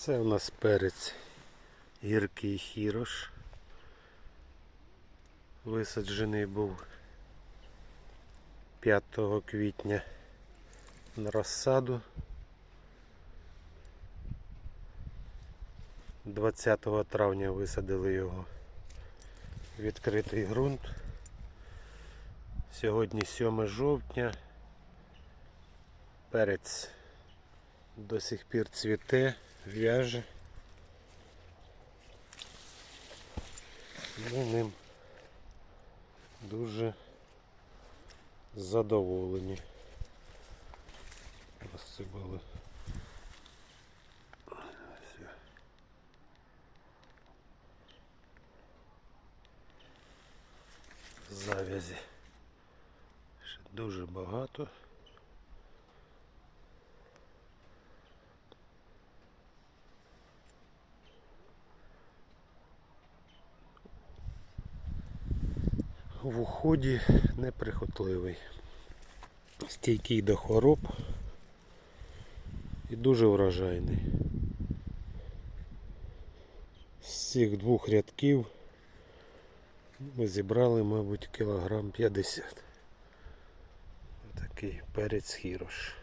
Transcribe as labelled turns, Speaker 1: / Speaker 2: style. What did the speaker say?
Speaker 1: Це у нас перець гіркий хірош. Висаджений був 5 квітня на розсаду. 20 травня висадили його відкритий ґрунт. Сьогодні 7 жовтня. Перець до сих пір цвіте, в'яже. Ми ним дуже задоволені. Були. Завязі. Ще дуже багато. В уході неприхотливий, стійкий до хвороб і дуже врожайний. З цих двох рядків ми зібрали, мабуть, кілограм 50. Такий перець хірош.